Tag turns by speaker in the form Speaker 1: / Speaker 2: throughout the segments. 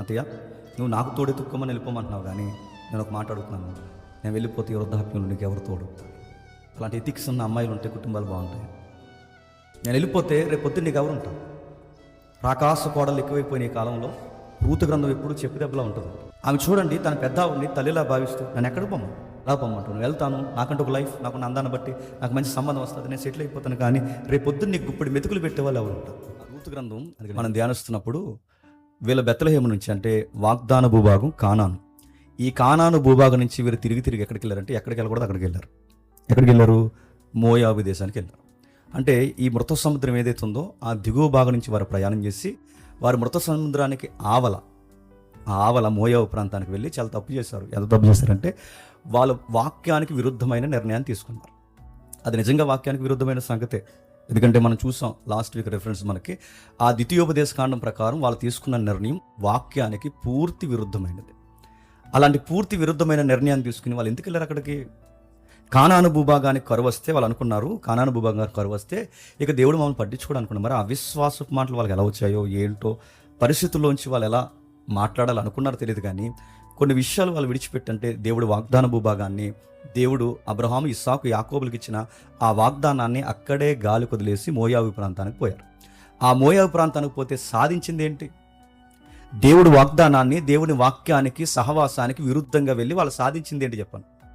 Speaker 1: అత్తయ్య నువ్వు నాకు తోడే తుక్కమని వెళ్ళిపోమంటున్నావు కానీ నేను ఒక మాట అడుగుతున్నాను. నేను వెళ్ళిపోతే వృద్ధాప్యంలో నీకు ఎవరు తోడు? అలాంటి ఎథిక్స్ ఉన్న అమ్మాయిలు ఉంటే కుటుంబాలు బాగుంటాయి. నేను వెళ్ళిపోతే రేపు పొద్దున్న నీకు ఎవరు ఉంటావు రాకాస కోడలు ఎక్కువైపోయిన ఈ కాలంలో రూత గ్రంథం ఎప్పుడు చెప్పు దెబ్బలా ఉంటుంది. ఆమె చూడండి తన పెద్ద ఆవిడని తల్లిలా భావిస్తూ నన్ను ఎక్కడ పొమ్మ ఎలా పొమ్మంటాను వెళ్తాను. నాకంటూ ఒక లైఫ్ నాకు అందాన్ని బట్టి నాకు మంచి సంబంధం వస్తుంది నేను సెటిల్ అయిపోతాను కానీ రేపు పొద్దున్న నీకు ఇప్పుడు మెతుకులు పెట్టే వాళ్ళు ఎవరు ఉంటారు ఆ రూతు గ్రంథం అది మనం ధ్యానిస్తున్నప్పుడు వీళ్ళ బెత్తలహేమ నుంచి అంటే వాగ్దాన భూభాగం కానాను. ఈ కానాను భూభాగం నుంచి వీరు తిరిగి తిరిగి ఎక్కడికి వెళ్ళారంటే ఎక్కడికి వెళ్ళకూడదు అక్కడికి వెళ్ళారు. ఎక్కడికి వెళ్ళారు? మోయాబు దేశానికి వెళ్ళారు. అంటే ఈ మృత సముద్రం ఏదైతే ఉందో ఆ దిగువ భాగం నుంచి వారు ప్రయాణం చేసి వారు మృత సముద్రానికి ఆవల ఆవల మోయాబు ప్రాంతానికి వెళ్ళి చాలా తప్పు చేశారు. ఎంత తప్పు చేశారంటే వాళ్ళ వాక్యానికి విరుద్ధమైన నిర్ణయాన్ని తీసుకున్నారు. అది నిజంగా వాక్యానికి విరుద్ధమైన సంగతే. ఎందుకంటే మనం చూసాం లాస్ట్ వీక్ రెఫరెన్స్ మనకి ఆ ద్వితీయోపదేశ కాండం ప్రకారం వాళ్ళు తీసుకున్న నిర్ణయం వాక్యానికి పూర్తి విరుద్ధమైనది. అలాంటి పూర్తి విరుద్ధమైన నిర్ణయాన్ని తీసుకుని వాళ్ళు ఎందుకు వెళ్ళారు అక్కడికి? కానాను భూభాగానికి కరువు వస్తే వాళ్ళు అనుకున్నారు కానాను భూభాగానికి కరువు వస్తే ఇక దేవుడు మమ్మల్ని పట్టించుకోవడం అనుకున్నారు మరి ఆ అవిశ్వాసపు మాటలు వాళ్ళకి ఎలా వచ్చాయో ఏంటో పరిస్థితుల్లోంచి వాళ్ళు ఎలా మాట్లాడాలనుకున్నారో తెలియదు కానీ కొన్ని విషయాలు వాళ్ళు విడిచిపెట్టంటే దేవుడు వాగ్దాన భూభాగాన్ని దేవుడు అబ్రహాము ఇస్సాకు యాకోబులకు ఇచ్చిన ఆ వాగ్దానాన్ని అక్కడే గాలి కొదిలేసి మోయాబు ప్రాంతానికి పోయారు. ఆ మోయాబు ప్రాంతానికి పోతే సాధించింది ఏంటి? దేవుడు వాగ్దానాన్ని దేవుని వాక్యానికి సహవాసానికి విరుద్ధంగా వెళ్ళి వాళ్ళు సాధించింది ఏంటి చెప్పండి?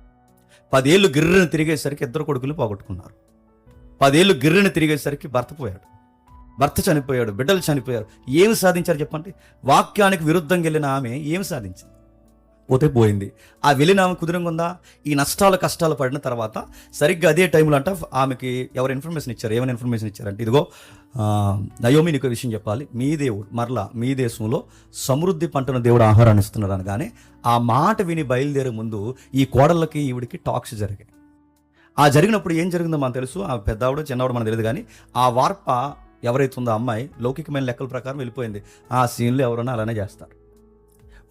Speaker 1: పదేళ్ళు గిర్రను తిరిగేసరికి ఇద్దరు కొడుకులు పోగొట్టుకున్నారు. పదేళ్ళు గిర్రను తిరిగేసరికి భర్త పోయాడు. భర్త చనిపోయాడు బిడ్డలు చనిపోయారు. ఏమి సాధించారు చెప్పండి? వాక్యానికి విరుద్ధంగా వెళ్ళిన ఆమె ఏమి సాధించింది? పోతే పోయింది. ఆ వెళ్ళిన ఆమె కుదురంగా ఉందా? ఈ నష్టాలు కష్టాలు పడిన తర్వాత సరిగ్గా అదే టైంలో అంట ఆమెకి ఎవరు ఇన్ఫర్మేషన్ ఇచ్చారు? ఏమైనా ఇన్ఫర్మేషన్ ఇచ్చారంటే ఇదిగో నయోమి నీకు విషయం చెప్పాలి. మీ దేవుడు మరలా మీ దేశంలో సమృద్ధి పంటను దేవుడు ఆహారాన్ని ఇస్తున్నాడు అనగానే ఆ మాట విని బయలుదేరే ముందు ఈ కోడళ్ళకి ఈవిడికి టాక్స్ జరిగాయి. ఆ జరిగినప్పుడు ఏం జరిగిందో మనకు తెలుసు. ఆ పెద్దవాడు చిన్నవాడు మనకు తెలియదు కానీ ఆ వార్ప ఎవరైతే ఉందో అమ్మాయి లౌకికమైన లెక్కల ప్రకారం వెళ్ళిపోయింది. ఆ సీన్లు ఎవరైనా అలానే చేస్తారు.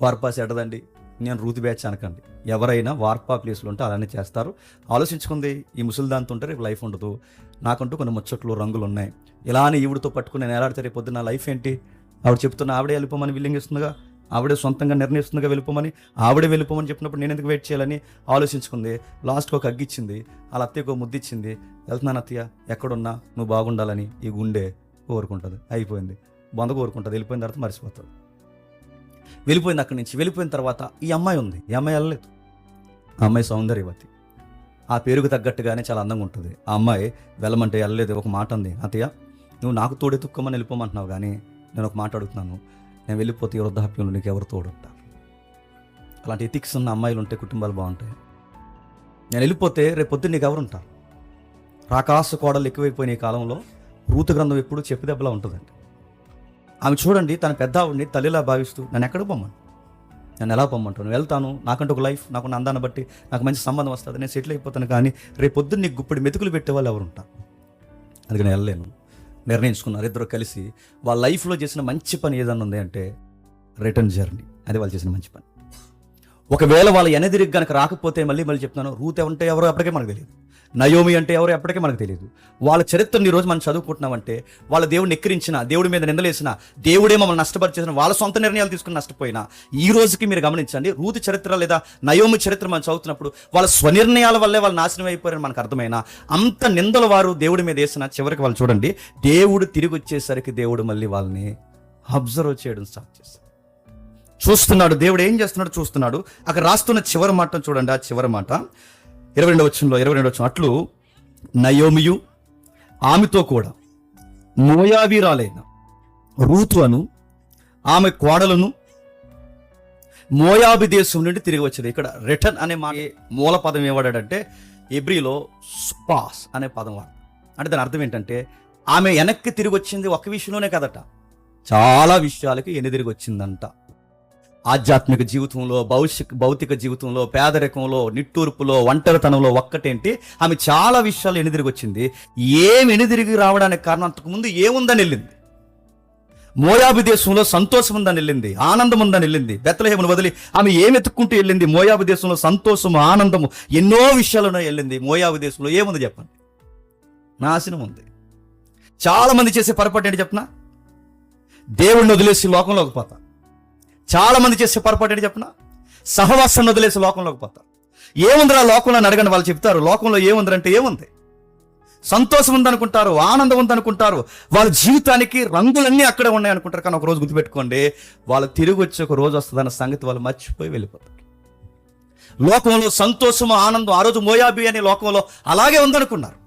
Speaker 1: వార్పా సెడదండి నేను రూతి బ్యాచ్ అనకండి. ఎవరైనా వార్పా ప్లేస్లో ఉంటే అలానే చేస్తారు. ఆలోచించుకుంది ఈ ముసలిదాంతో ఉంటే రేపు లైఫ్ ఉండదు. నాకంటూ కొన్ని ముచ్చట్లు రంగులు ఉన్నాయి. ఇలానే ఈవిడితో పట్టుకుని నేను ఎలాడితే రేపు పొద్దున్న నా లైఫ్ ఏంటి? ఆవిడ చెప్తున్న ఆవిడే వెళ్ళిపోమని విల్లింగ్ ఇస్తుందిగా ఆవిడే సొంతంగా నిర్ణయిస్తుందిగా వెళ్ళిపోమని? ఆవిడే వెళ్ళిపోమని చెప్పినప్పుడు నేను ఎందుకు వెయిట్ చేయాలని ఆలోచించుకుంది. లాస్ట్కి ఒక అగ్గిచ్చింది వాళ్ళ అత్తయ్యకు ముద్దిచ్చింది వెళ్తున్నాను అత్తయ్య ఎక్కడున్నా నువ్వు బాగుండాలని ఈ గుండె కోరుకుంటుంది. అయిపోయింది. బొంద కోరుకుంటుంది. వెళ్ళిపోయిన తర్వాత మర్చిపోతుంది వెళ్ళిపోయింది అక్కడి నుంచి వెళ్ళిపోయిన తర్వాత ఈ అమ్మాయి ఉంది. ఈ అమ్మాయి వెళ్ళలేదు. ఆ అమ్మాయి సౌందర్యవతి. ఆ పేరుకు తగ్గట్టుగానే చాలా అందంగా ఉంటుంది. ఆ అమ్మాయి వెళ్ళమంటే వెళ్ళలేదు ఒక మాట ఉంది అతయ్య నువ్వు నాకు తోడేతుక్కోమని వెళ్ళిపోమంటున్నావు కానీ నేను ఒక మాట అడుగుతున్నాను. నేను వెళ్ళిపోతే ఈ వృద్ధాప్యంలో నీకు ఎవరు తోడుంటారు అలాంటి ఎథిక్స్ ఉన్న అమ్మాయిలు ఉంటే కుటుంబాలు బాగుంటాయి. నేను వెళ్ళిపోతే రేపు పొద్దున్న నీకు ఎవరు రాకాసు కోడలు ఎక్కువైపోయిన ఈ కాలంలో రూతు గ్రంథం ఎప్పుడు చెప్పు దెబ్బలా ఉంటుందండి. ఆమె చూడండి తన పెద్ద ఆవిడ్ని తల్లిలా భావిస్తూ నన్ను ఎక్కడ పొమ్మను? నేను ఎలా పొమ్మంటాను వెళ్తాను నాకంటూ ఒక లైఫ్ నాకు అందాన్ని బట్టి నాకు మంచి సంబంధం వస్తుంది నేను సెటిల్ అయిపోతాను కానీ రేపు పొద్దున్న నీకు గుప్పడి మెతుకులు పెట్టే వాళ్ళు ఎవరు ఉంటారు అందుకని నేను వెళ్ళలేను. నిర్ణయించుకున్నారు ఇద్దరు కలిసి. వాళ్ళ లైఫ్లో చేసిన మంచి పని ఏదన్నా ఉంది అంటే రిటర్న్ జర్నీ. అది వాళ్ళు చేసిన మంచి పని. ఒకవేళ వాళ్ళ ఎనదిరిగి కనుక రాకపోతే మళ్ళీ మళ్ళీ చెప్తున్నాను రూత్ ఉంటే ఎవరో అప్పటికే మనకు తెలియదు. నయోమి అంటే ఎవరో ఎప్పటికే మనకు తెలియదు వాళ్ళ చరిత్రను ఈరోజు మనం చదువుకుంటున్నామంటే వాళ్ళ దేవుడిని ఎక్కిరించిన దేవుడి మీద నిందలేసిన దేవుడే మమ్మల్ని నష్టపరిచేసిన వాళ్ళ సొంత నిర్ణయాలు తీసుకుని నష్టపోయినా ఈ రోజుకి మీరు గమనించండి రూతు చరిత్ర లేదా నయోమి చరిత్ర మనం చదువుతున్నప్పుడు వాళ్ళ స్వనిర్ణయాల వల్లే వాళ్ళు నాశనం అయిపోయారని మనకు అర్థమైనా అంత నిందలు వారు దేవుడి మీద వేసిన చివరికి వాళ్ళు చూడండి దేవుడు తిరిగి వచ్చేసరికి దేవుడు మళ్ళీ వాళ్ళని అబ్జర్వ్ చేయడం స్టార్ట్ చేశారు చూస్తున్నాడు దేవుడు ఏం చేస్తున్నాడు చూస్తున్నాడు అక్కడ రాస్తున్న చివరి మాట చూడండి ఆ చివరి మాట. ఇరవై రెండవ వచ్చంలో ఇరవై రెండవ వచ్చం అట్లు నయోమియు ఆమెతో కూడా మోయావీరాలైన రూతు అను ఆమె కోడలను మోయాబి దేశం నుండి తిరిగి వచ్చింది. ఇక్కడ రిటర్న్ అనే మా మూల పదం ఏవాడాడంటే ఎబ్రిలో స్పాస్ అనే పదం వాడు. అంటే దాని అర్థం ఏంటంటే ఆమె వెనక్కి తిరిగి వచ్చింది ఒక విషయంలోనే కదట. చాలా విషయాలకి ఎన్ని తిరిగి వచ్చిందంట. ఆధ్యాత్మిక జీవితంలో భౌషిక భౌతిక జీవితంలో పేదరికంలో నిట్టూర్పులో ఒంటరితనంలో ఒక్కటేంటి? ఆమె చాలా విషయాలు ఎనిదిరిగి వచ్చింది ఏం ఎనిదిరిగి రావడానికి కారణం అంతకుముందు ఏముందని వెళ్ళింది? మోయాబు దేశంలో సంతోషం ఉందని వెళ్ళింది ఆనందం ఉందని వెళ్ళింది బెత్తలహేమును వదిలి ఆమె ఏం ఎత్తుక్కుంటూ వెళ్ళింది? మోయాబు దేశంలో సంతోషము ఆనందము ఎన్నో విషయాలను వెళ్ళింది. మోయాబు దేశంలో ఏముంది చెప్పండి? నాశనం ఉంది. చాలా మంది చేసే పొరపాటు ఏంటి చెప్పనా? దేవుడిని వదిలేసి లోకంలోకి పోతా. చాలా మంది చేసే పొరపాటు ఏంటి చెప్పిన? సహవాసాన్ని వదిలేసి లోకంలోకి పోతారు. ఏముందిరా లోకంలో అడగండి వాళ్ళు చెప్తారు. లోకంలో ఏముందిరంటే ఏముంది? సంతోషం ఉందనుకుంటారు ఆనందం ఉందనుకుంటారు. వాళ్ళ జీవితానికి రంగులన్నీ అక్కడే ఉన్నాయి అనుకుంటారు. కానీ ఒక రోజు గుర్తుపెట్టుకోండి వాళ్ళు తిరిగి వచ్చి ఒక రోజు వస్తుందన్న సంగతి వాళ్ళు మర్చిపోయి వెళ్ళిపోతారు. లోకంలో సంతోషము ఆనందం ఆ రోజు మోయాబి అనే లోకంలో అలాగే ఉందనుకున్నారు.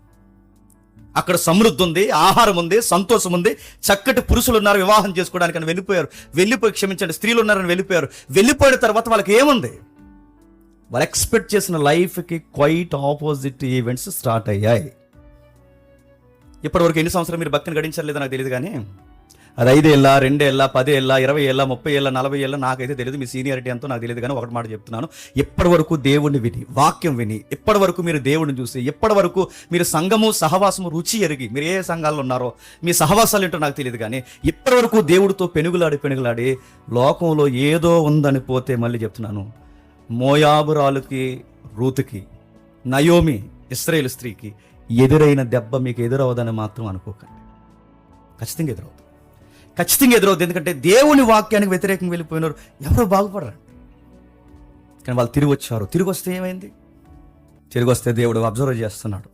Speaker 1: అక్కడ సమృద్ధి ఉంది ఆహారం ఉంది సంతోషం ఉంది చక్కటి పురుషులు ఉన్నారు వివాహం చేసుకోవడానికి అని వెళ్ళిపోయారు. వెళ్ళిపోయి క్షమించండి స్త్రీలు ఉన్నారని వెళ్ళిపోయారు. వెళ్ళిపోయిన తర్వాత వాళ్ళకి ఏముంది? వాళ్ళు ఎక్స్పెక్ట్ చేసిన లైఫ్కి క్వైట్ ఆపోజిట్ ఈవెంట్స్ స్టార్ట్ అయ్యాయి. ఇప్పటివరకు ఎన్ని సంవత్సరాలు మీరు భక్తిని గడించలేదో నాకు తెలియదు కానీ అది ఐదు ఏళ్ళ రెండు ఏళ్ళ పది ఏళ్ళ ఇరవై ఏళ్ళ ముప్పై ఏళ్ళ నలభై ఏళ్ళ నాకైతే తెలియదు మీ సీనియారిటీ ఎంతో నాకు తెలియదు కానీ ఒకటి మాట చెప్తున్నాను. ఇప్పటి వరకు దేవుణ్ణి విని వాక్యం విని ఇప్పటి వరకు మీరు దేవుడిని చూసి ఇప్పటి వరకు మీరు సంఘము సహవాసము రుచి ఎరిగి మీరు ఏ సంఘాల్లో ఉన్నారో మీ సహవాసాలు ఏంటో నాకు తెలియదు కానీ ఇప్పటి వరకు దేవుడితో పెనుగులాడి పెనుగులాడి లోకంలో ఏదో ఉందని పోతే మళ్ళీ చెప్తున్నాను. మోయాబురాలుకి రూతుకి నయోమి ఇస్రాయేల్ స్త్రీకి ఎదురైన దెబ్బ మీకు ఎదురవదని మాత్రం అనుకోకండి. ఖచ్చితంగా ఎదురవుతుంది. ఖచ్చితంగా ఎదురవుతుంది ఎందుకంటే దేవుని వాక్యానికి వ్యతిరేకంగా వెళ్ళిపోయినారు ఎవరో బాగుపడరు. కానీ వాళ్ళు తిరిగి వచ్చారు. తిరిగి వస్తే ఏమైంది? తిరిగి వస్తే దేవుడు అబ్జర్వ్ చేస్తున్నాడు.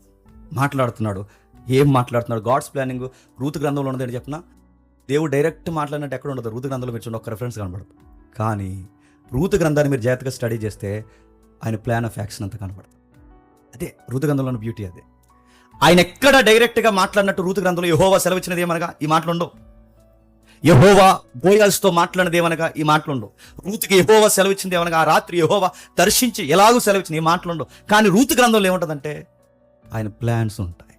Speaker 1: మాట్లాడుతున్నాడు. ఏం మాట్లాడుతున్నాడు? గాడ్స్ ప్లానింగ్ రూతు గ్రంథంలో ఉన్నది చెప్పిన దేవుడు డైరెక్ట్ మాట్లాడినట్టు ఎక్కడ ఉండదు. రూతు గ్రంథంలో మీరు ఒక రెఫరెన్స్ కనబడదు. కానీ రూతు గ్రంథాన్ని మీరు జాగ్రత్తగా స్టడీ చేస్తే ఆయన ప్లాన్ ఆఫ్ యాక్షన్ అంతా కనబడదు. అదే రూతు గ్రంథంలో ఉన్న బ్యూటీ అదే. ఆయన ఎక్కడ డైరెక్ట్గా మాట్లాడినట్టు రూతు గ్రంథంలో యహోవా సెలవిచ్చినది ఏమనగా? ఈ మాటలు ఉండవు. యహోవా బోయాల్స్తో మాట్లాడినది ఏమనగా ఈ మాటలు ఉండవు రూతుకి యహోవా సెలవిచ్చింది ఏమనగా ఆ రాత్రి యహోవా దర్శించి ఎలాగో సెలవిచ్చింది ఈ మాటలు ఉండవు కానీ రూతు గ్రంథంలో ఏముంటుందంటే ఆయన ప్లాన్స్ ఉంటాయి.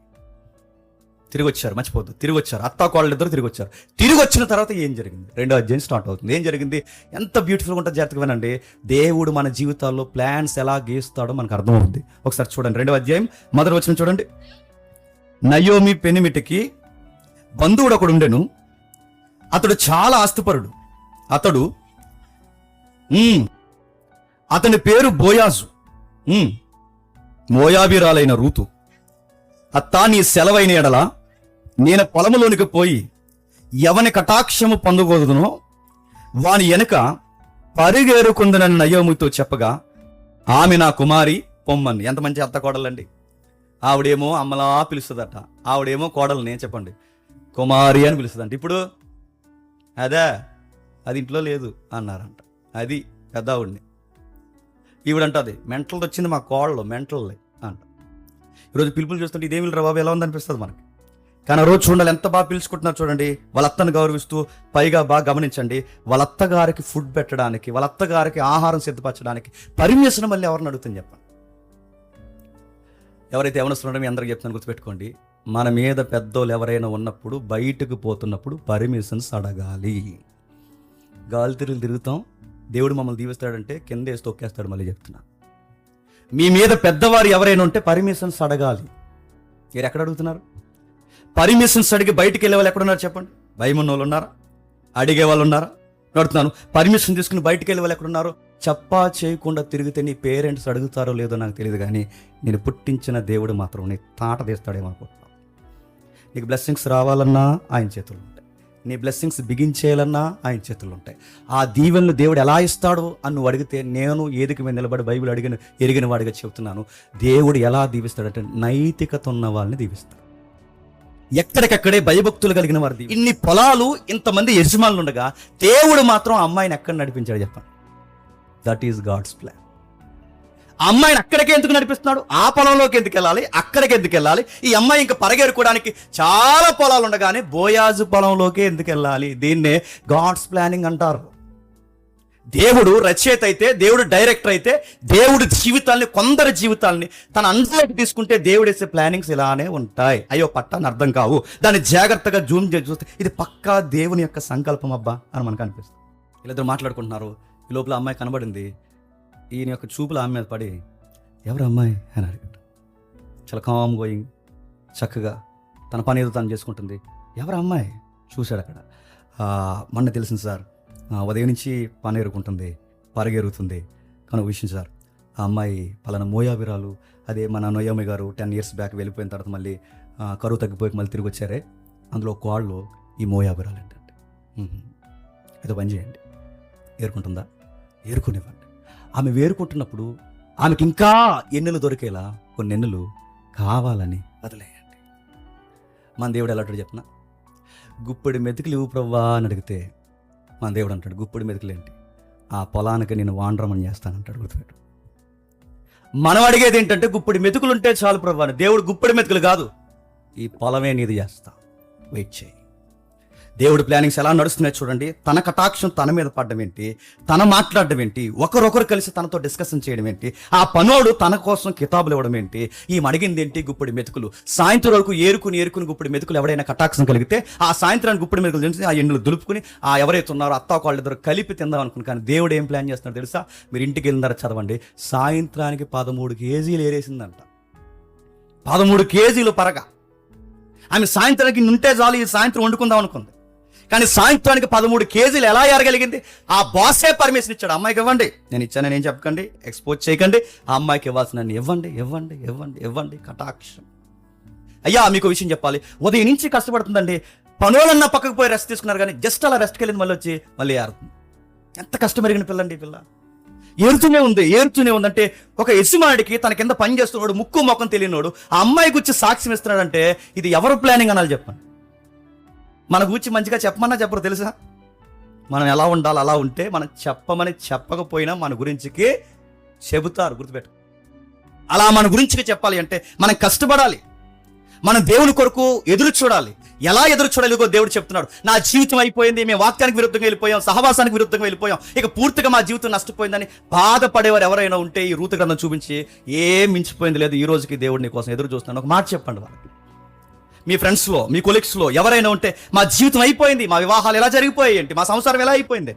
Speaker 1: తిరిగి వచ్చారు మర్చిపోద్దు తిరిగి వచ్చారు అత్త కోళ్ళు ఇద్దరు తిరిగి వచ్చారు తిరిగి వచ్చిన తర్వాత ఏం జరిగింది? రెండో అధ్యాయం స్టార్ట్ అవుతుంది. ఏం జరిగింది? ఎంత బ్యూటిఫుల్గా ఉంటుంది జాగ్రత్తగా వినండి. దేవుడు మన జీవితాల్లో ప్లాన్స్ ఎలా గీస్తాడో మనకు అర్థమవుతుంది. ఒకసారి చూడండి. రెండో అధ్యాయం మొదటి వచ్చిన చూడండి. నయోమి పెనిమిటికి బంధువుడు ఒకడు ఉండెను అతడు చాలా ఆస్తిపరుడు. అతడు అతని పేరు బోయాజు. మోయాబిరాలైన రూతు. అత్తా నీ సెలవైన ఎడల నేను పొలములోనికి పోయి ఎవని కటాక్షము పొందకూడదునో వాని వెనుక పరిగేరుకుందనని నయోమితో చెప్పగా ఆమె నా కుమారి పొమ్మని. ఎంత మంచి అత్త కోడలండి. ఆవిడేమో అమ్మలా పిలుస్తుందట. ఆవిడేమో కోడల్ని చెప్పండి. కుమారి అని పిలుస్తుందంట. ఇప్పుడు అదే అది ఇంట్లో లేదు అన్నారంట. అది పెద్ద ఆవిడ్ని ఈవిడంటది మెంటల్ వచ్చింది మా కోడలు మెంటల్ అంట. ఈరోజు పిలుపులు చూస్తుంటే ఇదేమి రా బాబు ఎలా ఉందనిపిస్తుంది మనకి? కానీ ఆ రోజు చూడాలి ఎంత బాగా పిలుచుకుంటున్నారు చూడండి వాళ్ళ అత్తను గౌరవిస్తూ పైగా బాగా గమనించండి వాళ్ళ అత్తగారికి ఫుడ్ పెట్టడానికి వాళ్ళ అత్తగారికి ఆహారం సిద్ధపరచడానికి పర్మిషన్ మళ్ళీ ఎవరిని అడుగుతుంది చెప్పండి? ఎవరైతే ఎవరిస్తున్నారో మీ అందరికి చెప్తున్నాను గుర్తుపెట్టుకోండి మన మీద పెద్దోళ్ళు ఎవరైనా ఉన్నప్పుడు బయటకు పోతున్నప్పుడు పర్మిషన్స్ అడగాలి. గాలి తిరుగులు తిరుగుతాం. దేవుడు మమ్మల్ని దీవిస్తాడంటే కింద వేసి తొక్కేస్తాడు మళ్ళీ చెప్తున్నా. మీ మీద పెద్దవారు ఎవరైనా ఉంటే పర్మిషన్స్ అడగాలి. మీరు ఎక్కడ అడుగుతున్నారు? పర్మిషన్స్ అడిగి బయటికి వెళ్ళే వాళ్ళు ఎక్కడున్నారు చెప్పండి? భయం ఉన్న వాళ్ళు ఉన్నారా? అడిగే వాళ్ళు ఉన్నారా? అడుగుతున్నాను పర్మిషన్ తీసుకుని బయటికి వెళ్ళే వాళ్ళు ఎక్కడున్నారు చెప్పా చేయకుండా తిరిగితే నీ పేరెంట్స్ అడుగుతారో లేదో నాకు తెలియదు కానీ నేను పుట్టించిన దేవుడు మాత్రం నీ తాట తీస్తాడేమో అనుకుంటున్నాను నీకు బ్లెస్సింగ్స్ రావాలన్నా ఆయన చేతులు ఉంటాయి. నీ బ్లెస్సింగ్స్ బిగించేయాలన్నా ఆయన చేతులు ఉంటాయి. ఆ దీవెనలు దేవుడు ఎలా ఇస్తాడో అని నువ్వు అడిగితే నేను ఏదికి మీద నిలబడి బైబిల్ అడిగిన ఎరిగిన వాడిగా చెబుతున్నాను. దేవుడు ఎలా దీవిస్తాడంటే నైతికత ఉన్న వాళ్ళని దీవిస్తాడు. ఎక్కడికక్కడే భయభక్తులు కలిగిన వారిది ఇన్ని పొలాలు ఇంతమంది యజమానులు ఉండగా దేవుడు మాత్రం అమ్మాయిని ఎక్కడ నడిపించాడు చెప్పండి. దట్ ఈస్ గాడ్స్ ప్లాన్ అమ్మాయిని అక్కడికే ఎందుకు నడిపిస్తున్నాడు? ఆ పొలంలోకి ఎందుకు వెళ్ళాలి? అక్కడికి ఎందుకు వెళ్ళాలి? ఈ అమ్మాయి ఇంకా పరగేరుకోవడానికి చాలా పొలాలు ఉండగానే బోయాజు పొలంలోకి ఎందుకు వెళ్ళాలి? దీన్నే గాడ్స్ ప్లానింగ్ అంటారు. దేవుడు రచయిత అయితే దేవుడు డైరెక్టర్ అయితే దేవుడు జీవితాల్ని కొందరి జీవితాల్ని తన అందరికి తీసుకుంటే దేవుడు వేసే ప్లానింగ్స్ ఇలానే ఉంటాయి. అయ్యో పట్టాన్ని అర్థం కావు. దాన్ని జాగ్రత్తగా జూమ్ చేసి చూస్తే ఇది పక్కా దేవుని యొక్క సంకల్పం అబ్బా అని మనకు అనిపిస్తుంది. వీళ్ళిద్దరు మాట్లాడుకుంటున్నారు. ఈ లోపల అమ్మాయి కనబడింది. ఈయన యొక్క చూపులు ఆమె మీద పడి ఎవరు అమ్మాయి? అని అడిగాడు చాలా కామ్ గోయింగ్ చక్కగా తన పని ఏదో తను చేసుకుంటుంది. ఎవరు అమ్మాయి? చూశాడు అక్కడ. మొన్న తెలిసింది సార్. ఉదయం నుంచి పని ఎరుకుంటుంది పరిగెరుగుతుంది. కానీ విషయం సార్. ఆ అమ్మాయి పలానా మోయాబిరాలు అదే మన నోయమ్మ గారు టెన్ ఇయర్స్ బ్యాక్ వెళ్ళిపోయిన తర్వాత మళ్ళీ కరువు తగ్గిపోయి మళ్ళీ తిరిగి వచ్చారే? అందులో కోళ్ళు ఈ మోయాబిరాలు ఏంటంటే. ఏదో పని చేయండి. ఏరుకుంటుందా? ఏరుకునివ్వండి. ఆమె వేరుకుంటున్నప్పుడు ఆమెకి ఇంకా ఎన్నులు దొరికేలా కొన్ని ఎన్నులు కావాలని వదిలేయండి. మన దేవుడు ఎలా అంటాడు చెప్పిన? గుప్పెడి మెతుకులు ఇవ్వు ప్రవ్వా అని అడిగితే మన దేవుడు అంటాడు గుప్పెడి మెతుకులు ఏంటి? ఆ పొలానికి నేను వాండ్రమని చేస్తానంటాడు గుర్తుపెట్టు. మనం అడిగేది ఏంటంటే గుప్పెడి మెతుకులు ఉంటే చాలు ప్రవ్వా అని. దేవుడు గుప్పెడి మెతుకులు కాదు ఈ పొలమే నీది చేస్తా. వెయిట్ చేయి. దేవుడి ప్లానింగ్స్ ఎలా నడుస్తున్నాయి చూడండి. తన కటాక్షం తన మీద పడడం ఏంటి? తన మాట్లాడడం ఏంటి? ఒకరొకరు కలిసి తనతో డిస్కషన్ చేయడం ఏంటి? ఆ పనోడు తన కోసం కితాబులు ఇవ్వడం ఏంటి? ఈ మడిగింది ఏంటి? గుప్పిడి మెతుకులు. సాయంత్రం వరకు ఏరుకుని ఏరుకుని గుప్పిడి మెతుకులు ఎవరైనా కటాక్షం కలిగితే ఆ సాయంత్రానికి గుప్పిడి మెతుకులు తెలిసి ఆ ఎండులు దులుపుకుని ఆ ఎవరైతే ఉన్నారో అత్తా వాళ్ళిద్దరు కలిపి తిందాం అనుకుని కానీ దేవుడు ఏం ప్లాన్ చేస్తున్నాడు తెలుసా? మీరు ఇంటికి వెళ్ళిన తర్వాత చదవండి. సాయంత్రానికి పదమూడు కేజీలు ఏరేసిందంట. పదమూడు కేజీలు పరగా. ఆమె సాయంత్రానికి నుంటే చాలు ఈ సాయంత్రం వండుకుందాం అనుకుంది. కానీ సాయంత్రానికి పదమూడు కేజీలు ఎలా ఎరగలిగింది ఆ బాసే పర్మిషన్ ఇచ్చాడు. అమ్మాయికి ఇవ్వండి. నేను ఇచ్చానని ఏం చెప్పకండి. ఎక్స్పోజ్ చేయకండి. ఆ అమ్మాయికి ఇవ్వాల్సిన ఇవ్వండి ఇవ్వండి ఇవ్వండి ఇవ్వండి. కటాక్షం. అయ్యా మీకు విషయం చెప్పాలి. ఉదయం నుంచి కష్టపడుతుందండి. పనులన్నా పక్కకు పోయి రెస్ట్ తీసుకున్నారు కానీ జస్ట్ అలా రెస్ట్కి వెళ్ళింది మళ్ళీ వచ్చి మళ్ళీ ఏరుతుంది. ఎంత కష్టం ఎరిగిన పిల్లండి ఈ పిల్ల. ఏరుతూనే ఉంది ఏరుతూనే ఉందంటే ఒక యజమానుడికి తన కింద పని చేస్తున్నాడు ముక్కు మొక్కం తెలియనోడు ఆ అమ్మాయి గురించి సాక్ష్యం ఇస్తున్నాడంటే ఇది ఎవరు ప్లానింగ్ అనాలి చెప్పండి. మన గురించి మంచిగా చెప్పమన్నా చెప్పరు తెలుసా? మనం ఎలా ఉండాలి అలా ఉంటే మనం చెప్పమని చెప్పకపోయినా మన గురించికి చెబుతారు గుర్తుపెట్టు అలా మన గురించి చెప్పాలి అంటే మనం కష్టపడాలి. మనం దేవుని కొరకు ఎదురు చూడాలి. ఎలా ఎదురు చూడాలి దేవుడు చెప్తున్నాడు. నా జీవితం అయిపోయింది మేము వాక్యానికి విరుద్ధంగా వెళ్ళిపోయాం సహవాసానికి విరుద్ధంగా వెళ్ళిపోయాం. ఇక పూర్తిగా మా జీవితం నష్టపోయిందని బాధపడేవారు ఎవరైనా ఉంటే ఈ రూత గ్రంథం చూపించి ఏం మించిపోయింది లేదు ఈ రోజుకి దేవుడు నీ కోసం ఎదురు చూస్తున్నాడు. ఒక మాట చెప్పండి వాళ్ళకి. మీ ఫ్రెండ్స్లో మీ కొలీగ్స్లో ఎవరైనా ఉంటే మా జీవితం అయిపోయింది మా వివాహాలు ఎలా జరిగిపోయాయి ఏంటి మా సంసారం ఎలా అయిపోయింది?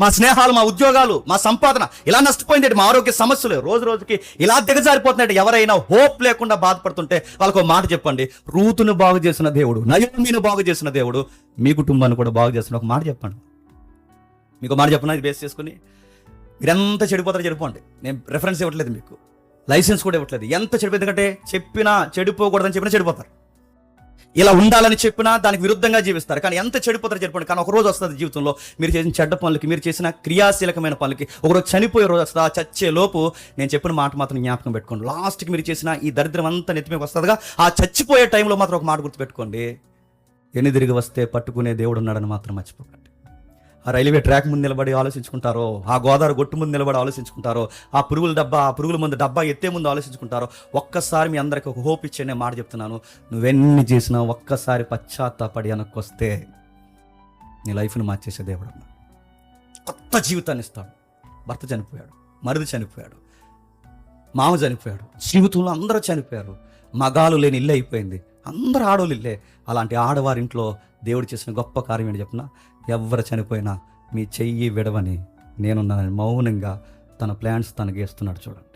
Speaker 1: మా స్నేహాలు మా ఉద్యోగాలు మా సంపాదన ఇలా నష్టపోయింది మా ఆరోగ్య సమస్యలు రోజు రోజుకి ఇలా దిగజారిపోతున్నాయి ఎవరైనా హోప్ లేకుండా బాధపడుతుంటే వాళ్ళకు ఒక మాట చెప్పండి. రూతును బాగు చేసిన దేవుడు నయోమిని బాగు చేసిన దేవుడు మీ కుటుంబాన్ని కూడా బాగు చేసిన ఒక మాట చెప్పండి. మీకు మాట చెప్పిన? ఇది బేస్ చేసుకుని. మీరెంత చెడిపోతారో చెడిపోండి. నేను రెఫరెన్స్ ఇవ్వట్లేదు మీకు. లైసెన్స్ కూడా ఇవ్వట్లేదు. ఎంత చెడిపోయింది ఎందుకంటే చెప్పినా చెడిపోకూడదని చెప్పినా చెడిపోతారు. ఇలా ఉండాలని చెప్పినా దానికి విరుద్ధంగా జీవిస్తారు. కానీ ఎంత చెడిపోతారు చెప్పండి కానీ ఒకరోజు వస్తుంది జీవితంలో మీరు చేసిన చెడ్డ పనులకి మీరు చేసిన క్రియాశీలకమైన పనులకి ఒకరోజు చనిపోయే రోజు వస్తుంది? ఆ చచ్చే లోపు నేను చెప్పిన మాట మాత్రం జ్ఞాపకం పెట్టుకోండి. లాస్ట్కి మీరు చేసిన ఈ దరిద్రం అంతా నెత్తిమీద వస్తుందిగా. ఆ చచ్చిపోయే టైంలో మాత్రం ఒక మాట గుర్తుపెట్టుకోండి. ఎన్ని తిరిగి వస్తే పట్టుకునే దేవుడు ఉన్నాడని మాత్రం మర్చిపోకండి. ఆ రైల్వే ట్రాక్ ముందు నిలబడి ఆలోచించుకుంటారో ఆ గోదావరి గొట్టు ముందు నిలబడి ఆలోచించుకుంటారో ఆ పురుగుల డబ్బా ఆ పురుగుల ముందు డబ్బా ఎత్తే ముందు ఆలోచించుకుంటారో ఒక్కసారి మీ అందరికి ఒక హోప్ ఇచ్చే నేను మాట చెప్తున్నాను. నువ్వెన్ని చేసినా ఒక్కసారి పశ్చాత్తాపడి వెనక్కి నీ లైఫ్ని మార్చేసే దేవుడు కొత్త జీవితాన్ని ఇస్తాడు. భర్త చనిపోయాడు మరిది చనిపోయాడు మామ చనిపోయాడు జీవితంలో అందరూ చనిపోయారు. మగాలు లేని ఇల్లు అయిపోయింది. అందరూ ఆడవాళ్ళు ఇల్లే. అలాంటి ఆడవారింట్లో దేవుడు చేసిన గొప్ప కార్యం ఏంటి చెప్పిన ఎవరు చనిపోయినా మీ చెయ్యి విడవని నేనున్నానని మౌనంగా తన ప్లాన్స్ తనకి వేస్తున్నాడు చూడండి.